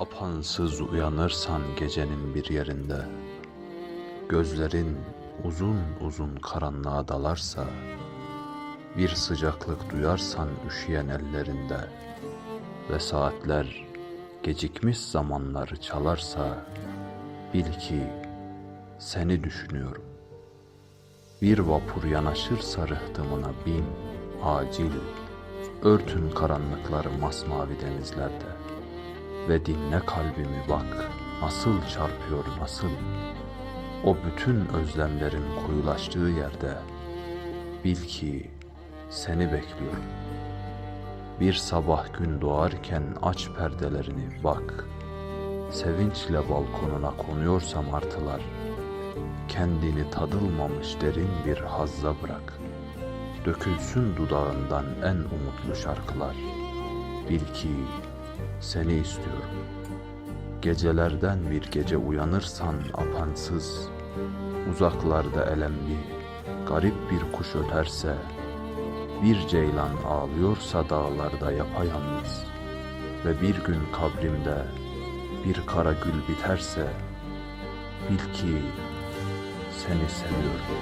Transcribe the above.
Apansız uyanırsan gecenin bir yerinde Gözlerin uzun uzun karanlığa dalarsa Bir sıcaklık duyarsan üşüyen ellerinde Ve saatler gecikmiş zamanları çalarsa Bil ki seni düşünüyorum. Bir vapur yanaşırsa rıhtımına bin Acil örtün karanlıkları masmavi denizlerde ve dinle kalbimi bak nasıl çarpıyor nasıl o bütün özlemlerin koyulaştığı yerde bil ki seni bekliyorum. Bir sabah gün doğarken aç perdelerini bak. Sevinçle balkonuna konuyorsa martılar kendini tadılmamış derin bir hazza bırak. Dökülsün dudağından en umutlu şarkılar. Bil ki seni istiyorum. Gecelerden bir gece uyanırsan apansız, uzaklarda elemli, garip bir kuş öterse, bir ceylan ağlıyorsa dağlarda yapayalnız ve bir gün kabrimde bir kara gül biterse, bil ki seni seviyorum.